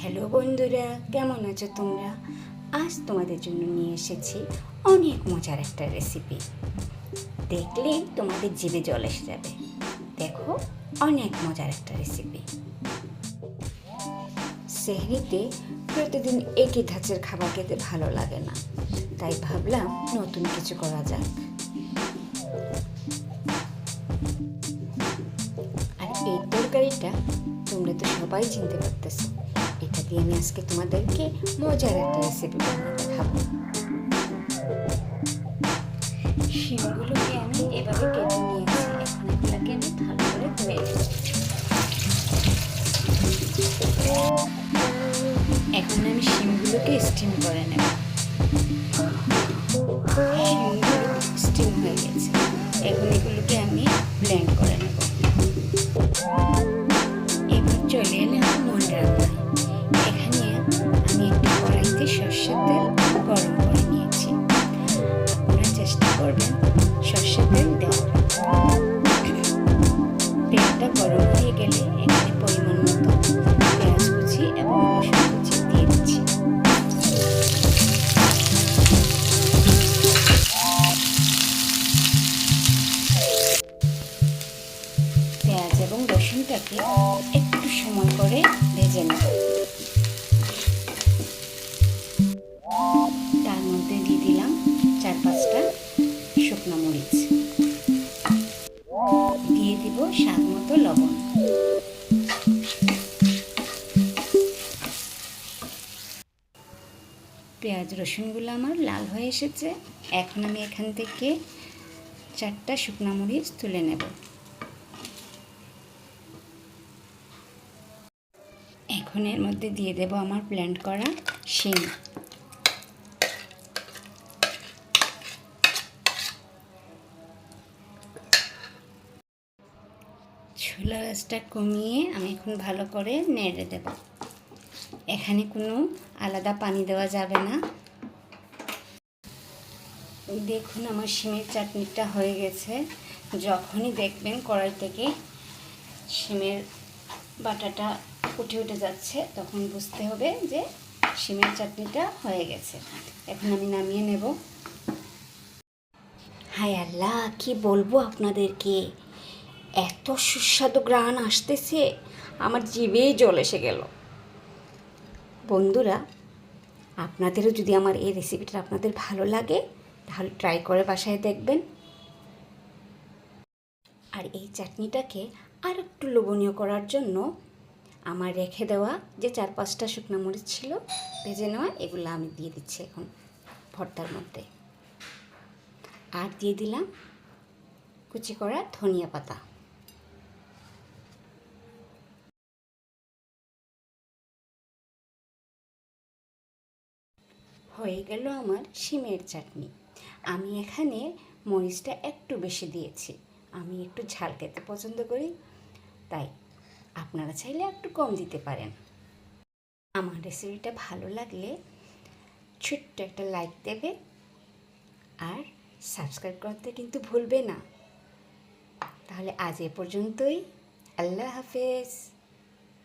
Hello বন্ধুরা, কেমন আছো তোমরা? আজ তোমাদের জন্য নিয়ে এসেছি অনেক মজার একটা রেসিপি দেখলেই তোমাদের জিভে জল এসে যাবে। দেখো, অনেক মজার একটা রেসিপি সেহরিতে প্রতিদিন একই ধাঁচের খাবার খেতে ভালো লাগে না। তাই ভাবলাম নতুন কিছু করা যাক। আর এই তরকারিটা তোমরা তো সবাই চিনতে পারতেছো। দিয়ে আমি আজকে তোমাদেরকে মজার একটা রেসিপি বানাতে খাব শিমগুলোকে আমি এভাবে কেটে নিয়েছি। এখন এগুলোকে আমি ভালো করে ধুয়ে এখন আমি শিমগুলোকে স্টিম করে নেব। শিমগুলো স্টিম হয়ে গেছে। এখন এগুলোকে আমি ব্লেন্ড করে সর্ষের তেল। দেওয়ার তেলটা গরম হয়ে গেলে এখানে পরিমাণ মতো পেঁয়াজ কুচি এবং রসুন কুচি দিয়ে দিচ্ছি। পেঁয়াজ এবং রসুনটাকে একটু সময় করে ভেজে নেব। দিব স্বাদ মতো লবণ। পেঁয়াজ রসুনগুলো আমার লাল হয়ে এসেছে। এখন আমি এখান থেকে চারটা শুকনো মরিচ তুলে নেব। এখন এর মধ্যে দিয়ে দেব আমার ব্লেন্ড করা শিম ছোলা গাছটা কমিয়ে আমি এখন ভালো করে নেড়ে দেব। এখানে কোনো আলাদা পানি দেওয়া যাবে না। দেখুন আমার শিমের চাটনিটা হয়ে গেছে। যখনই দেখবেন কড়াই থেকে শিমের বাটাটা উঠে উঠে যাচ্ছে, তখন বুঝতে হবে যে শিমের চাটনিটা হয়ে গেছে। এখন আমি নামিয়ে নেব। হায় আল্লাহ, কি বলব আপনাদেরকে? এত সুস্বাদু গ্রান আসতেছে, আমার জিভেই জল এসে গেল। বন্ধুরা, আপনাদেরও যদি আমার এই রেসিপিটা আপনাদের ভালো লাগে, তাহলে ট্রাই করে বাসায় দেখবেন। আর এই চাটনিটাকে আর একটু লোভনীয় করার জন্য আমার রেখে দেওয়া যে চার পাঁচটা শুকনো মরিচ ছিল, ভেজে নেওয়া, এগুলো আমি দিয়ে দিচ্ছি এখন ভর্তার মধ্যে। আর দিয়ে দিলাম কুচি করা ধনিয়া পাতা। হয়ে গেল আমার শিমের চাটনি। আমি এখানে মরিচটা একটু বেশি দিয়েছি। আমি একটু ঝাল খেতে পছন্দ করি, তাই আপনারা চাইলে একটু কম দিতে পারেন। আমার রেসিপিটা ভালো লাগলে ছোট্ট একটা লাইক দেবে আর সাবস্ক্রাইব করতে কিন্তু ভুলবে না। তাহলে আজ এ পর্যন্তই। আল্লাহ হাফেজ।